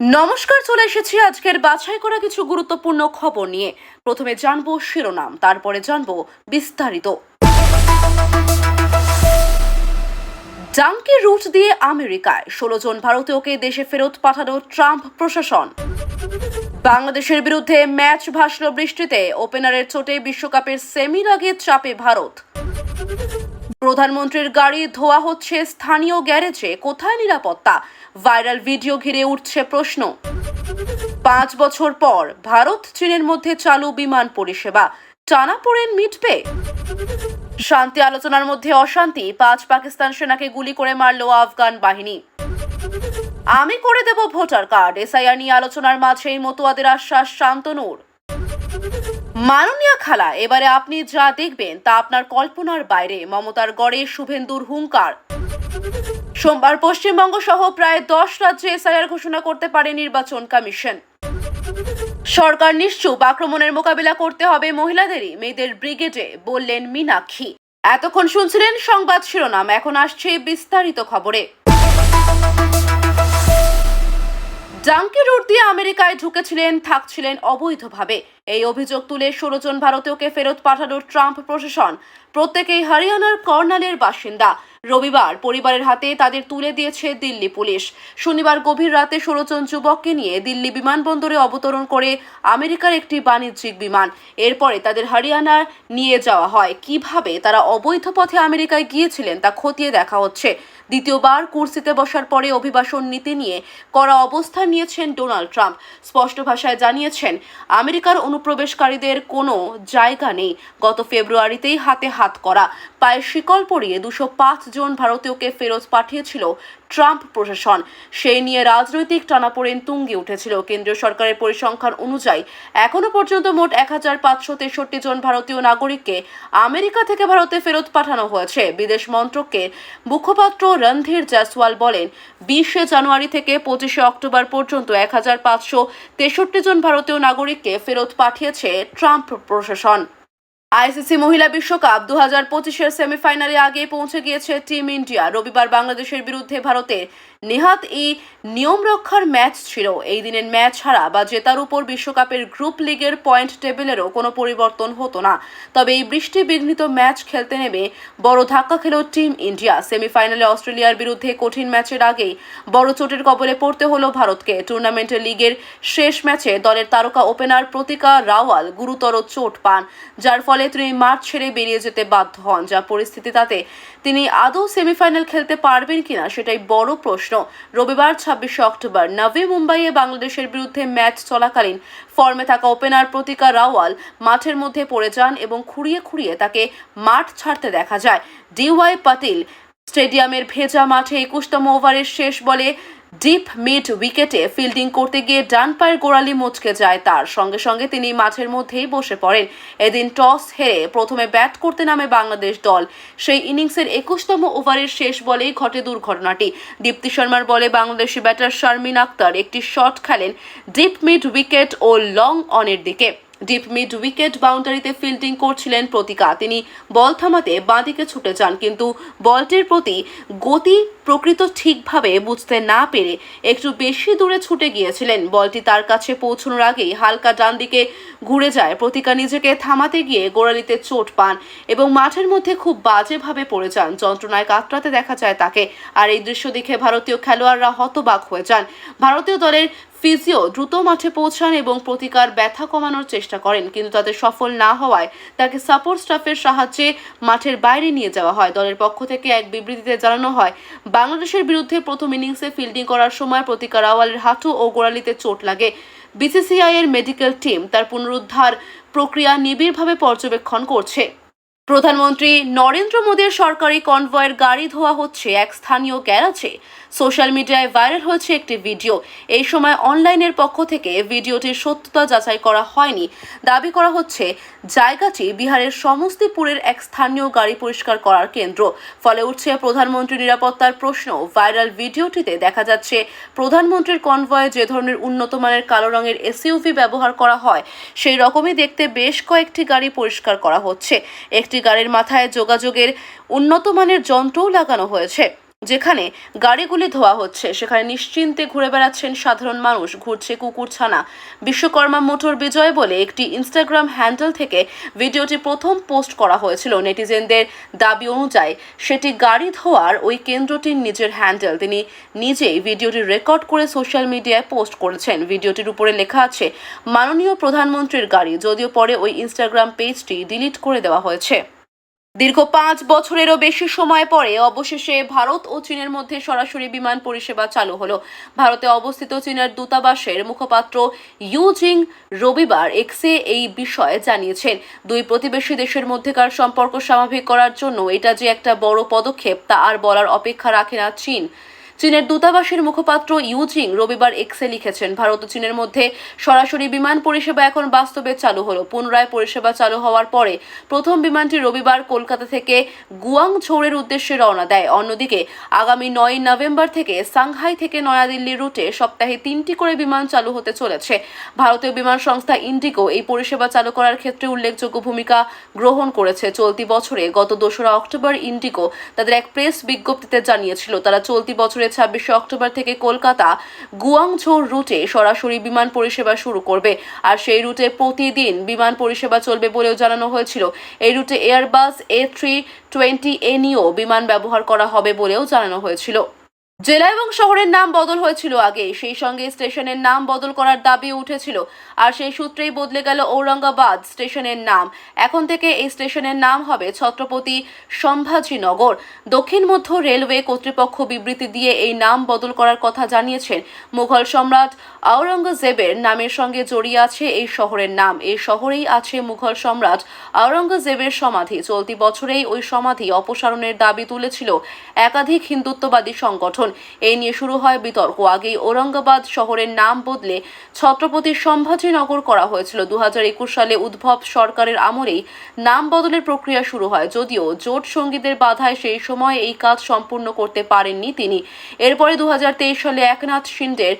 নমস্কার, চলে এসেছি আজকের বাছাই করা কিছু গুরুত্বপূর্ণ খবর নিয়ে। প্রথমে জানব শিরোনাম, তারপরে জানব বিস্তারিত। ডাঙ্কি রুট দিয়ে আমেরিকায়, ষোলো জন ভারতীয়কে দেশে ফেরত পাঠানো ট্রাম্প প্রশাসন। বাংলাদেশের বিরুদ্ধে ম্যাচ ভাসল বৃষ্টিতে, ওপেনারের চোটে বিশ্বকাপের সেমির আগে চাপে ভারত। প্রধানমন্ত্রীর গাড়ি ধোয়া হচ্ছে স্থানীয় গ্যারেজে, কোথায় নিরাপত্তা? ভাইরাল ভিডিও ঘিরে উঠছে প্রশ্ন। পাঁচ বছর পর ভারত চীনের মধ্যে চালু বিমান পরিষেবা। টানা পড়েন মিটবে? শান্তি আলোচনার মধ্যে অশান্তি। পাঁচ পাকিস্তান সেনাকে গুলি করে মারল আফগান বাহিনী। আমি করে দেব ভোটার কার্ড। এসআইআর নিয়ে আলোচনার মাঝেই মতুয়াদের আশ্বাস, শান্তনুর। মাননীয়া খালা, এবারে আপনি যা দেখবেন তা আপনার কল্পনার বাইরে। মমতার গড়ে শুভেন্দুর হুঙ্কার। সোমবার পশ্চিমবঙ্গ সহ প্রায় দশ রাজ্যে এসআইআর ঘোষণা করতে পারে নির্বাচন কমিশন। সরকার নিশ্চুপ আক্রমণের মোকাবিলা করতে হবে মহিলাদেরই, মেয়েদের ব্রিগেডে, বললেন মীনাক্ষী। এতক্ষণ শুনছিলেন সংবাদ শিরোনাম, এখন আসছে বিস্তারিত খবরে। ডাঙ্কি রোড দিয়ে আমেরিকায় ঢুকেছিলেন, থাকছিলেন অবৈধভাবে। এই অভিযোগ তুলে ষোলো জন ভারতীয়কে ফেরত পাঠানোর ট্রাম্প প্রশাসন। প্রত্যেকেই হরিয়ানার কর্নালের বাসিন্দা। রবিবার পরিবারের হাতে তাদের তুলে দিয়েছে দিল্লি পুলিশ। শনিবার গভীর রাতে ষোলো জন যুবককে নিয়ে দিল্লি বিমানবন্দরে অবতরণ করে আমেরিকার একটি বাণিজ্যিক বিমান। এরপরে তাদের হরিয়ানার নিয়ে যাওয়া হয়। কীভাবে তারা অবৈধ পথে আমেরিকায় গিয়েছিলেন তা খতিয়ে দেখা হচ্ছে। দ্বিতীয়বার কুর্সিতে বসার পরে অভিবাসন নীতি নিয়ে করা অবস্থান নিয়েছেন ডোনাল্ড ট্রাম্প। স্পষ্ট ভাষায় জানিয়েছেন, আমেরিকার অনুপ্রবেশকারীদের কোনো জায়গা নেই। গত ফেব্রুয়ারিতেই হাতে হাত করা পায়ে শিকল পরিয়ে দুশো পাঁচ জন ভারতীয়কে ফেরত পাঠিয়েছিল ট্রাম্প প্রশাসন। সেই নিয়ে রাজনৈতিক টানাপোড়েন তুঙ্গে উঠেছিল। কেন্দ্রীয় সরকারের পরিসংখ্যান অনুযায়ী, এখনও পর্যন্ত মোট এক হাজার পাঁচশো তেষট্টি জন ভারতীয় নাগরিককে আমেরিকা থেকে ভারতে ফেরত পাঠানো হয়েছে। বিদেশ মন্ত্রকের মুখপাত্র রণধীর জয়সওয়াল বলেন, বিশে জানুয়ারি থেকে পঁচিশে অক্টোবর পর্যন্ত এক হাজার পাঁচশো তেষট্টি জন ভারতীয় নাগরিককে ফেরত পাঠিয়েছে ট্রাম্প প্রশাসন। আইসিসি মহিলা বিশ্বকাপ দু হাজার পঁচিশের সেমিফাইনালে আগে পৌঁছে গিয়েছে টিম ইন্ডিয়া। রবিবার বাংলাদেশের বিরুদ্ধে ভারতের নেহাত ই নিয়ম রক্ষার ম্যাচ ছিল। এই দিনের ম্যাচ ছাড়া বা জেতার উপর বিশ্বকাপের গ্রুপ লিগের পয়েন্ট টেবিলেরও কোনো পরিবর্তন হতো না। তবে এই বৃষ্টি বিঘ্নিত ম্যাচ খেলতে নেমে বড় ধাক্কা খেল টিম ইন্ডিয়া। সেমিফাইনালে অস্ট্রেলিয়ার বিরুদ্ধে কঠিন ম্যাচের আগেই বড় চোটের কবলে পড়তে হলো ভারতকে। টুর্নামেন্টের লিগের শেষ ম্যাচে দলের তারকা ওপেনার প্রতিকা রাওয়াল গুরুতর চোট পান, যার ফলে তিনি মাঠ ছেড়ে বেরিয়ে যেতে বাধ্য হন। যা পরিস্থিতি তাতে তিনি আদৌ সেমিফাইনাল খেলতে পারবেন কিনা সেটাই বড় প্রশ্ন। রবিবার ছাব্বিশে অক্টোবর নভে মুম্বাইয়ে বাংলাদেশের বিরুদ্ধে ম্যাচ চলাকালীন ফর্মে থাকা ওপেনার প্রতিকা রাওয়াল মাঠের মধ্যে পড়ে যান এবং খুঁড়িয়ে খুঁড়িয়ে তাকে মাঠ ছাড়তে দেখা যায়। ডিওয়াই পাতিল স্টেডিয়ামের ভেজা মাঠে একুশতম ওভারের শেষ বলে ডিপ মিড উইকেটে ফিল্ডিং করতে গিয়ে ডান পায়ের গোড়ালি মচকে যায় তার। সঙ্গে সঙ্গে তিনি মাঠের মধ্যেই বসে পড়েন। এদিন টস হেরে প্রথমে ব্যাট করতে নামে বাংলাদেশ দল। সেই ইনিংসের একুশতম ওভারের শেষ বলেই ঘটে দুর্ঘটনাটি। দীপ্তি শর্মার বলে বাংলাদেশি ব্যাটার শারমিন আক্তার একটি শট খেলেন ডিপ মিড উইকেট ও লং অনের দিকে। ডিপ মিড উইকেট বাউন্ডারিতে ফিল্ডিং করছিলেন প্রতিকা। তিনি বল থামাতে বাঁদিকে ছুটে যান, কিন্তু বলটির প্রতি গতি প্রকৃত ঠিকভাবে বুঝতে না পেরে একটু বেশি দূরে ছুটে গিয়েছিলেন। বলটি তার কাছে পৌঁছানোর আগেই হালকা ডান দিকে ঘুরে যায়। প্রতিকা নিজেকে থামাতে গিয়ে গোড়ালিতে চোট পান এবং মাঠের মধ্যে খুব বাজেভাবে পড়ে যান। যন্ত্রণায় কাতরাতে দেখা যায় তাকে। আর এই দৃশ্য দেখে ভারতীয় খেলোয়াড়রা হতবাক হয়ে যান। ভারতীয় দলের ফিজিও দ্রুত মাঠে পৌঁছান এবং প্রতিকার ব্যথা কমানোর চেষ্টা করেন, কিন্তু তাতে সফল না হওয়ায় তাকে সাপোর্ট স্টাফের সাহায্যে মাঠের বাইরে নিয়ে যাওয়া হয়। দলের পক্ষ থেকে এক বিবৃতিতে জানানো হয়, বাংলাদেশের বিরুদ্ধে প্রথম ইনিংসে ফিল্ডিং করার সময় প্রতিকার আওয়ালের হাঁটু ও গোড়ালিতে চোট লাগে। বিসিসিআই এর মেডিকেল টিম তার পুনরুদ্ধার প্রক্রিয়া নিবিড়ভাবে পর্যবেক্ষণ করছে। প্রধানমন্ত্রী নরেন্দ্র মোদীর সরকারি কনভয়ের গাড়ি ধোয়া হচ্ছে এক স্থানীয় গ্যারাজে। সোশ্যাল মিডিয়ায় ভাইরাল হয়েছে একটি ভিডিও। এই সময় অনলাইনের পক্ষ থেকে ভিডিওটির সত্যতা যাচাই করা হয়নি। দাবি করা হচ্ছে, জায়গাটি বিহারের সমস্তিপুরের এক স্থানীয় গাড়ি পরিষ্কার করার কেন্দ্র। ফলে উঠছে প্রধানমন্ত্রী নিরাপত্তার প্রশ্ন। ভাইরাল ভিডিওটিতে দেখা যাচ্ছে, প্রধানমন্ত্রীর কনভয়ে যে ধরনের উন্নত মানের কালো রঙের এসইউভি ব্যবহার করা হয়, সেই রকমই দেখতে বেশ কয়েকটি গাড়ি পরিষ্কার করা হচ্ছে। একটি গাড়ির মাথায় যোগাযোগের উন্নত মানের যন্ত্রও লাগানো হয়েছে। যেখানে গাড়িগুলি ধোয়া হচ্ছে, সেখানে নিশ্চিন্তে ঘুরে বেড়াচ্ছেন সাধারণ মানুষ। ঘুরছে কুকুরছানা। বিশ্বকর্মা মোটর বিজয় বলে একটি ইনস্টাগ্রাম হ্যান্ডেল থেকে ভিডিওটি প্রথম পোস্ট করা হয়েছিল। নেটিজেনদের দাবি অনুযায়ী, সেটি গাড়ি ধোয়ার ওই কেন্দ্রটির নিজের হ্যান্ডেল তিনি নিজেই ভিডিওটি রেকর্ড করে সোশ্যাল মিডিয়ায় পোস্ট করেছেন। ভিডিওটির উপরে লেখা আছে, মাননীয় প্রধানমন্ত্রীর গাড়ি। যদিও পরে ওই ইনস্টাগ্রাম পেজটি ডিলিট করে দেওয়া হয়েছে। দীর্ঘ পাঁচ বছরেরও বেশি সময় পরে অবশেষে ভারত ও চীনের মধ্যে সরাসরি বিমান পরিষেবা চালু হলো। ভারতে অবস্থিত চীনের দূতাবাসের মুখপাত্র ইউজিং রবিবার এক্সে এই বিষয়ে জানিয়েছেন, দুই প্রতিবেশী দেশের মধ্যেকার সম্পর্ক স্বাভাবিক করার জন্য এটা যে একটা বড় পদক্ষেপ তা আর বলার অপেক্ষা রাখে না চীন। চীনের দূতাবাসের মুখপাত্র ইউজিং রবিবার এক্সে লিখেছেন, ভারত ও চীনের মধ্যে সরাসরি বিমান পরিষেবা এখন বাস্তবে চালু হলো। পুনরায় পরিষেবা চালু হওয়ার পরে প্রথম বিমানটি রবিবার কলকাতা থেকে গুয়াংঝৌড়ের উদ্দেশ্যে রওনা দেয়। অন্যদিকে, আগামী নয় নভেম্বর থেকে সাংহাই থেকে নয়াদিল্লির রুটে সপ্তাহে তিনটি করে বিমান চালু হতে চলেছে। ভারতীয় বিমান সংস্থা ইন্ডিগো এই পরিষেবা চালু করার ক্ষেত্রে উল্লেখযোগ্য ভূমিকা গ্রহণ করেছে। চলতি বছরে গত দোসরা অক্টোবর ইন্ডিগো তাদের এক প্রেস বিজ্ঞপ্তিতে জানিয়েছিল, তারা চলতি বছরের ছাব্বিশে অক্টোবর থেকে কলকাতা গুয়াংঝোর রুটে সরাসরি বিমান পরিষেবা শুরু করবে। আর সেই রুটে প্রতিদিন বিমান পরিষেবা চলবে বলেও জানানো হয়েছিল। এই রুটে Airbus A three twenty A নিয়েও বিমান ব্যবহার করা হবে বলেও জানানো হয়েছিল। জেলা এবং শহরের নাম বদল হয়েছিল আগে। সেই সঙ্গে স্টেশনের নাম বদল করার দাবি উঠেছিল। আর সেই সূত্রেই বদলে গেল ঔরঙ্গাবাদ স্টেশনের নাম। এখন থেকে এই স্টেশনের নাম হবে ছত্রপতি সম্ভাজীনগর। দক্ষিণ মধ্য রেলওয়ে কর্তৃপক্ষ বিবৃতি দিয়ে এই নাম বদল করার কথা জানিয়েছেন মুঘল সম্রাট আওরঙ্গজেবের নামের সঙ্গে জড়িয়ে আছে এই শহরের নাম। এই শহরেই আছে মুঘল সম্রাট আওরঙ্গজেবের সমাধি। চলতি বছরেই ওই সমাধি অপসারণের দাবি তুলেছিল একাধিক হিন্দুত্ববাদী সংগঠন। এই নিয়ে শুরু হয় বিতর্ক। আগেই ঔরঙ্গাবাদ শহরের নাম বদলে ছত্রপতি সম্ভাজীনগর করা হয়েছিল। দুহাজার একুশ সালে উদ্ভব সরকারের আমলেই নাম বদলের প্রক্রিয়া শুরু হয়। যদিও জোট সঙ্গীদের বাধায় সেই সময় এই কাজ সম্পূর্ণ করতে পারেননি তিনি। এরপরে দু হাজার তেইশ সালে একনাথ শিন্ডের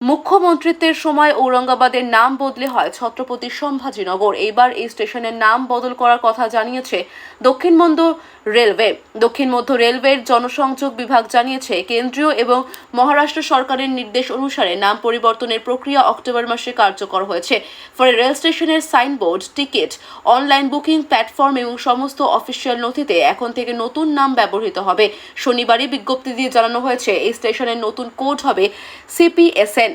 মুখ্যমন্ত্রিত্বের সময় ঔরঙ্গাবাদের নাম বদলে হয় ছত্রপতি সম্ভাজীনগর। এইবার এই স্টেশনের নাম বদল করার কথা জানিয়েছে দক্ষিণ মধ্য রেলওয়ে। দক্ষিণ মধ্য রেলওয়ের জনসংযোগ বিভাগ জানিয়েছে, কেন্দ্রীয় এবং মহারাষ্ট্র সরকারের নির্দেশ অনুসারে নাম পরিবর্তনের প্রক্রিয়া অক্টোবর মাসে কার্যকর হয়েছে। ফলে রেল স্টেশনের signboard, ticket, online booking platform এবং সমস্ত অফিসিয়াল নথিতে এখন থেকে নতুন নাম ব্যবহৃত হবে। শনিবারই বিজ্ঞপ্তি দিয়ে জানানো হয়েছে, এই স্টেশনের নতুন কোড হবে সিপিএসএন।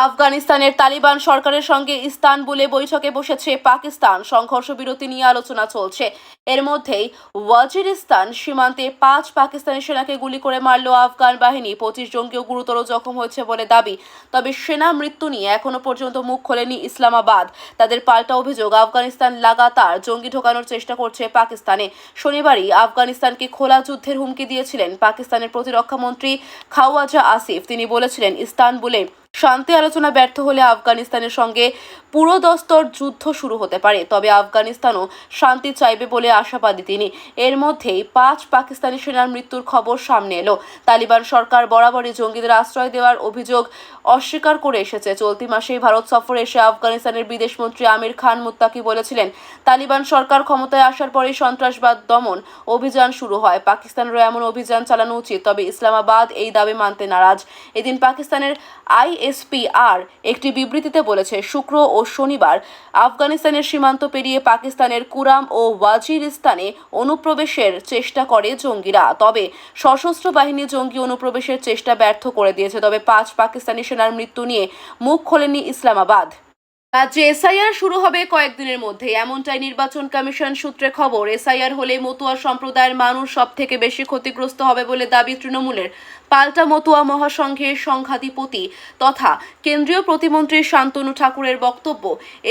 আফগানিস্তানের তালিবান সরকারের সঙ্গে ইস্তানবুলে বৈঠকে বসেছে পাকিস্তান। সংঘর্ষ বিরতি নিয়ে আলোচনা চলছে। এর মধ্যেই ওয়াজিরিস্তান সীমান্তে পাঁচ পাকিস্তানি সেনাকে গুলি করে মারল আফগান বাহিনী। পঁচিশ জঙ্গিও গুরুতর জখম হয়েছে বলে দাবি। তবে সেনা মৃত্যু নিয়ে এখনও পর্যন্ত মুখ খোলেনি ইসলামাবাদ। তাদের পাল্টা অভিযোগ, আফগানিস্তান লাগাতার জঙ্গি ঢোকানোর চেষ্টা করছে পাকিস্তানে। শনিবারই আফগানিস্তানকে খোলা যুদ্ধের হুমকি দিয়েছিলেন পাকিস্তানের প্রতিরক্ষামন্ত্রী খাওয়াজা আসিফ। তিনি বলেছিলেন, ইস্তানবুলে শান্তি আলোচনা ব্যর্থ হলে আফগানিস্তানের সঙ্গে পুরোদস্তর যুদ্ধ শুরু হতে পারে। তবে আফগানিস্তানও শান্তি চাইবে বলে আশাবাদী তিনি। এর মধ্যেই পাঁচ পাকিস্তানি সেনার মৃত্যুর খবর সামনে এলো। তালিবান সরকার বরাবরই জঙ্গিদের আশ্রয় দেওয়ার অভিযোগ অস্বীকার করে এসেছে। চলতি মাসেই ভারত সফরে এসে আফগানিস্তানের বিদেশমন্ত্রী আমির খান মুত্তাকি বলেছিলেন, তালিবান সরকার ক্ষমতায় আসার পরেই সন্ত্রাসবাদ দমন অভিযান শুরু হয়। পাকিস্তানেরও এমন অভিযান চালানো উচিত, তবে ইসলামাবাদ এই দাবি মানতে নারাজ। এদিন পাকিস্তানের আইএসপিআর একটি বিবৃতিতে বলেছে, শুক্র ও শনিবার আফগানিস্তানের সীমান্ত পেরিয়ে পাকিস্তানের কুরাম ও ওয়াজিরিস্তানে অনুপ্রবেশের চেষ্টা করে জঙ্গিরা। তবে সশস্ত্র বাহিনী জঙ্গি অনুপ্রবেশের চেষ্টা ব্যর্থ করে দিয়েছে। তবে পাঁচ পাকিস্তানি সেনার মৃত্যু নিয়ে মুখ খোলেনি ইসলামাবাদ। রাজ্যে এসআইআর শুরু হবে কয়েকদিনের মধ্যে। এমনটাই নির্বাচন কমিশন সূত্রে খবর। এসআইআর হলে মতুয়া সম্প্রদায়ের মানুষ সব থেকে বেশি ক্ষতিগ্রস্ত হবে বলে দাবি তৃণমূলের। পাল্টা মতুয়া মহাসংঘের সংঘাধিপতি তথা কেন্দ্রীয় প্রতিমন্ত্রী শান্তনু ঠাকুরের বক্তব্য,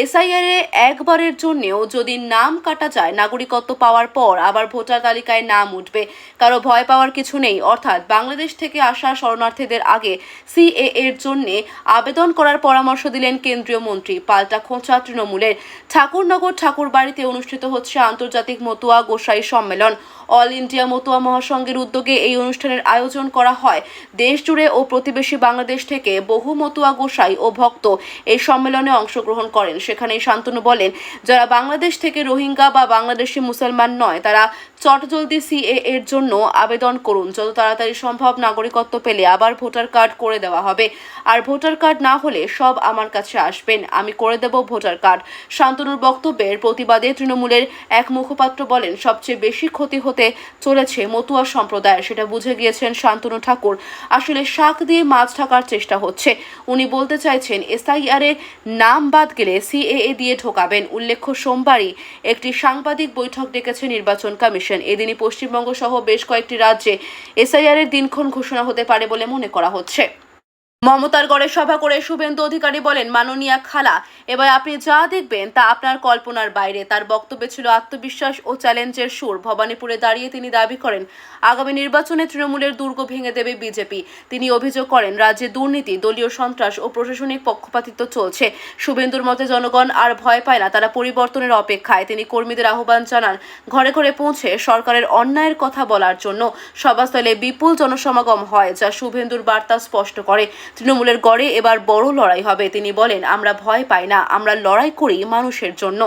এসআইআর এ একবারের জন্যেও যদি নাম কাটা যায়, নাগরিকত্ব পাওয়ার পর আবার ভোটার তালিকায় নাম উঠবে। কারও ভয় পাওয়ার কিছু নেই। অর্থাৎ বাংলাদেশ থেকে আসা শরণার্থীদের আগে সিএ এর জন্যে আবেদন করার পরামর্শ দিলেন কেন্দ্রীয় মন্ত্রী। পাল্টা খোঁচা তৃণমূলের। ঠাকুরনগর ঠাকুর বাড়িতে অনুষ্ঠিত হচ্ছে আন্তর্জাতিক মতুয়া গোসাই সম্মেলন। অল ইন্ডিয়া মতুয়া মহাসংঘের উদ্যোগে এই অনুষ্ঠানের আয়োজন করা হয়। দেশ জুড়ে ও প্রতিবেশী বাংলাদেশ থেকে বহু মতুয়া গোসাই ও ভক্ত এই সম্মেলনে অংশগ্রহণ করেন। সেখানে শান্তনু বলেন, যারা বাংলাদেশ থেকে রোহিঙ্গা বা বাংলাদেশি মুসলমান নয়, তারা চটজলদি সিএ এর জন্য আবেদন করুন। যত তাড়াতাড়ি সম্ভব নাগরিকত্ব পেলে আবার ভোটার কার্ড করে দেওয়া হবে। আর ভোটার কার্ড না হলে সব আমার কাছে আসবেন, আমি করে দেব ভোটার কার্ড। শান্তনুর বক্তব্যের প্রতিবাদে তৃণমূলের এক মুখপাত্র বলেন, সবচেয়ে বেশি ক্ষতি হতে চলেছে মতুয়া সম্প্রদায়ের সেটা বুঝে গিয়েছেন শান্তনু ঠাকুর। আসলে শাক দিয়ে মাছ ঢাকার চেষ্টা হচ্ছে। উনি বলতে চাইছেন, এসআইআর এর নাম বাদ গেলে সিএএ দিয়ে ঢোকাবেন। উল্লেখ্য, সোমবারই একটি সাংবাদিক বৈঠক ডেকেছে নির্বাচন কমিশন। এদিনই পশ্চিমবঙ্গ সহ বেশ কয়েকটি রাজ্যে এসআইআর এর দিনক্ষণ ঘোষণা হতে পারে বলে মনে করা হচ্ছে। মমতার গড়ে সভা করে শুভেন্দু অধিকারী বলেন, মাননীয়া খালা, এবার আপনি যা দেখবেন তা আপনার কল্পনার বাইরে। তার বক্তব্যে ছিল আত্মবিশ্বাস ও চ্যালেঞ্জের সুর। ভবানীপুরে দাঁড়িয়ে তিনি দাবি করেন, আগামী নির্বাচনে তৃণমূলের দুর্গ ভেঙে দেবে বিজেপি। তিনি অভিযোগ করেন, রাজ্যে দুর্নীতি, দলীয় সন্ত্রাস ও প্রশাসনিক পক্ষপাতিত্ব চলছে। শুভেন্দুর মতে জনগণ আর ভয় পায় না, তারা পরিবর্তনের অপেক্ষায়। তিনি কর্মীদের আহ্বান জানান, ঘরে ঘরে পৌঁছে সরকারের অন্যায়ের কথা বলার জন্য সভাস্থলে বিপুল জনসমাগম হয়, যা শুভেন্দুর বার্তা স্পষ্ট করে। তৃণমূলের গড়ে এবার বড় লড়াই হবে। তিনি বলেন, আমরা ভয় পাই না, আমরা লড়াই করি মানুষের জন্য।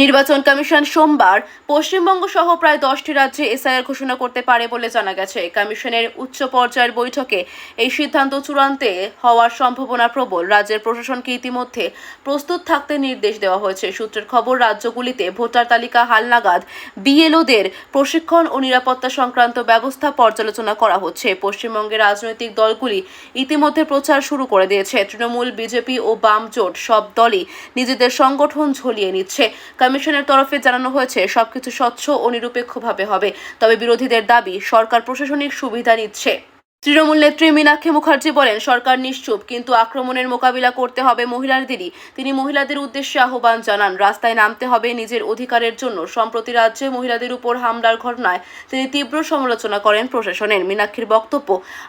নির্বাচন কমিশন সোমবার পশ্চিমবঙ্গ সহ প্রায় দশটি রাজ্যে এসআইআর ঘোষণা করতে পারে বলে জানা গেছে। কমিশনের উচ্চ পর্যায়ের বৈঠকে এই সিদ্ধান্ত চূড়ান্তে হওয়ার সম্ভাবনা প্রবল। রাজ্যের প্রশাসনকে ইতিমধ্যে প্রস্তুত থাকতে নির্দেশ দেওয়া হয়েছে। সূত্রের খবর, রাজ্যগুলিতে ভোটার তালিকা হালনাগাদ। বিএলওদের প্রশিক্ষণ ও নিরাপত্তা সংক্রান্ত ব্যবস্থা পর্যালোচনা করা হচ্ছে। পশ্চিমবঙ্গের রাজনৈতিক দলগুলি ইতিমধ্যে প্রচার শুরু করে দিয়েছে। তৃণমূল, বিজেপি ও বাম জোট সব দলই নিজেদের সংগঠন ঝলিয়ে নিচ্ছে। কমিশনের তরফে জানানো হয়েছে, সবকিছু স্বচ্ছ ও নিরপেক্ষভাবে হবে। তবে বিরোধীদের দাবি, সরকার প্রশাসনিক সুবিধা নিচ্ছে। তৃণমূল নেত্রী মীনাক্ষী মুখার্জি বলেন, সরকার নিশ্চুপ, কিন্তু আক্রমণের মোকাবিলা করতে হবে মহিলাদেরই তিনি মহিলাদের উদ্দেশ্যে আহ্বান জানান, রাস্তায় নামতে হবে নিজের অধিকারের জন্য। সম্প্রতি রাজ্যে মহিলাদের উপর হামলার ঘটনায় তিনি তীব্র সমালোচনা করেন প্রশাসনের। মীনাক্ষীর বক্তব্য,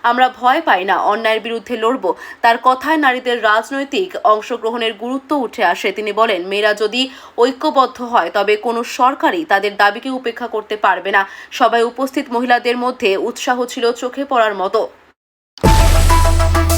আমরা ভয় পাই না, অন্যায়ের বিরুদ্ধে লড়ব। তার কথায় নারীদের রাজনৈতিক অংশগ্রহণের গুরুত্ব উঠে আসে। তিনি বলেন, মেয়েরা যদি ঐক্যবদ্ধ হয়, তবে কোনো সরকারই তাদের দাবিকে উপেক্ষা করতে পারবে না। সবাই উপস্থিত মহিলাদের মধ্যে উৎসাহ ছিল চোখে পড়ার মতো। thank you